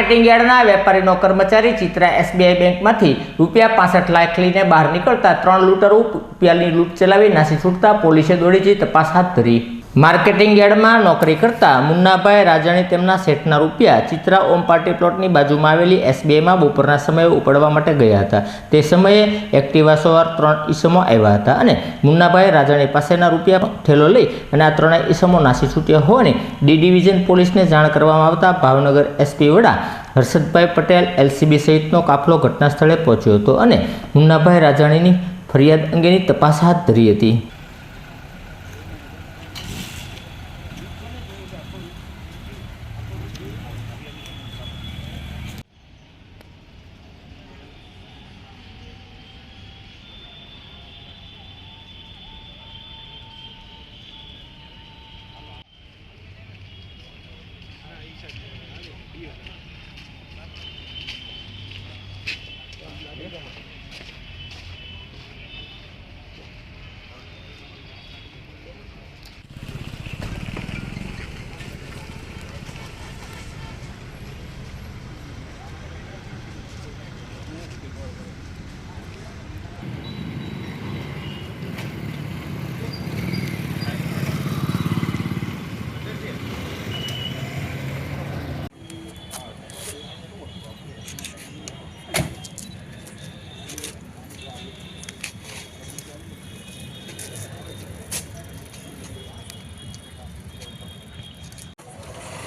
Marketing યાર્ડના વેપારીનો કર્મચારી Chitra SBI બેંકમાંથી રૂપિયા પાસઠ લાખ લઈને બહાર નીકળતા ત્રણ લૂંટરો રૂપિયાની લૂંટ ચલાવી નાસી છૂટતા પોલીસે દોડી જઈ તપાસ હાથ ધરી. માર્કેટિંગ યાર્ડમાં નોકરી કરતા મુન્નાભાઈ રાજાણી તેમના સેટના રૂપિયા ચિત્રા ઓમ પાર્ટી પ્લોટની બાજુમાં આવેલી એસબીઆઈમાં બપોરના સમયે ઉપાડવા માટે ગયા હતા. તે સમયે એક્ટિવા સવાર ત્રણ ઈસમો આવ્યા હતા અને મુન્નાભાઈ રાજાણી પાસેના રૂપિયા ઠેલો લઈ અને આ ત્રણેય ઈસમો નાસી છૂટ્યા હોવાની ડી ડિવિઝન પોલીસને જાણ કરવામાં આવતા ભાવનગર એસપી વડા હર્ષદભાઈ પટેલ એલસીબી સહિતનો કાફલો ઘટના સ્થળે પહોંચ્યો હતો અને મુન્નાભાઈ રાજાણીની ફરિયાદ અંગેની તપાસ હાથ ધરી હતી.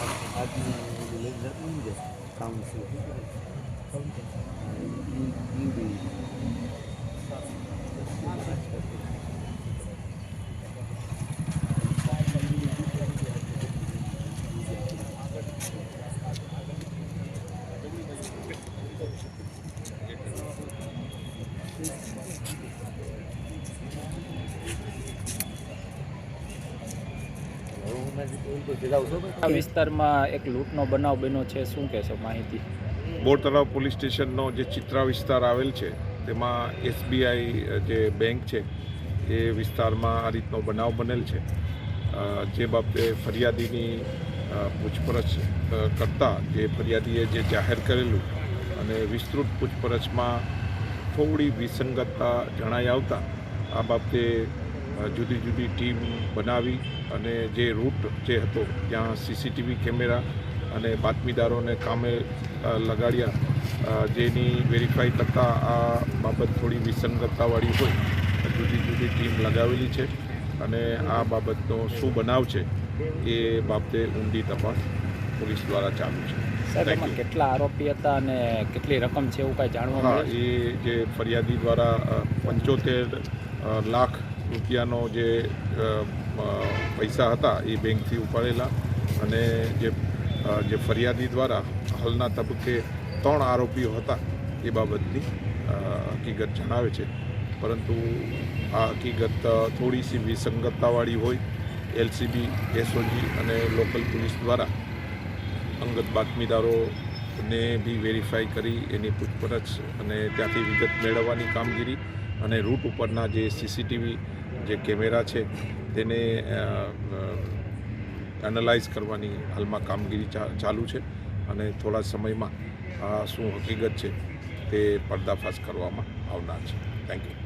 આજની લેક્ચર કાઉન્સિલ. આ વિસ્તારમાં એક લૂંટનો બનાવ બન્યો છે. શું કહેશો માહિતી? બોર તળાવ પોલીસ સ્ટેશનનો જે ચિત્રા વિસ્તાર આવેલ છે, તેમાં એસબીઆઈ, જે બેંક છે, એ વિસ્તારમાં આ રીતનો બનાવ બનેલ છે. જે બાબતે ફરિયાદીની પૂછપરછ કરતાં જે ફરિયાદીએ જે જાહેર કરેલું અને વિસ્તૃત પૂછપરછમાં થોડી વિસંગતતા જણાઈ આવતા, આ બાબતે જુદી જુદી ટીમ બનાવી અને જે રૂટ જે હતો ત્યાં સીસીટીવી કેમેરા અને બાતમીદારોને કામે લગાડ્યા જેની વેરીફાઈ કરતાં આ બાબત થોડી વિસંગતતાવાળી હોય જુદી જુદી ટીમ લગાવેલી છે અને આ બાબતનો શું બનાવ છે એ બાબતે ઊંડી તપાસ પોલીસ દ્વારા ચાલુ છે સાહેબ. કેટલા આરોપી હતા અને કેટલી રકમ છે એવું કાંઈ જાણવા મળે એ જે ફરિયાદી દ્વારા પંચોતેર લાખ રૂપિયાનો જે પૈસા હતા એ બેંકથી ઉપાડેલા અને જે જે ફરિયાદી દ્વારા હાલના તબક્કે ત્રણ આરોપીઓ હતા એ બાબતની હકીકત જણાવે છે. પરંતુ આ હકીકત થોડી સી વિસંગતતાવાળી હોય, એલસીબી, એસઓજી અને લોકલ પોલીસ દ્વારા અંગત બાતમીદારોને બી વેરીફાઈ કરી એની પૂછપરછ અને ત્યાંથી વિગત મેળવવાની કામગીરી અને રૂટ ઉપરના જે સીસીટીવી જે કેમેરા છે, તેને એનાલાઇઝ કરવાની હાલમાં કામગીરી ચાલુ છે અને થોડા સમયમાં આ શું હકીકત છે તે પર્દાફાશ કરવામાં આવનાર છે. Thank you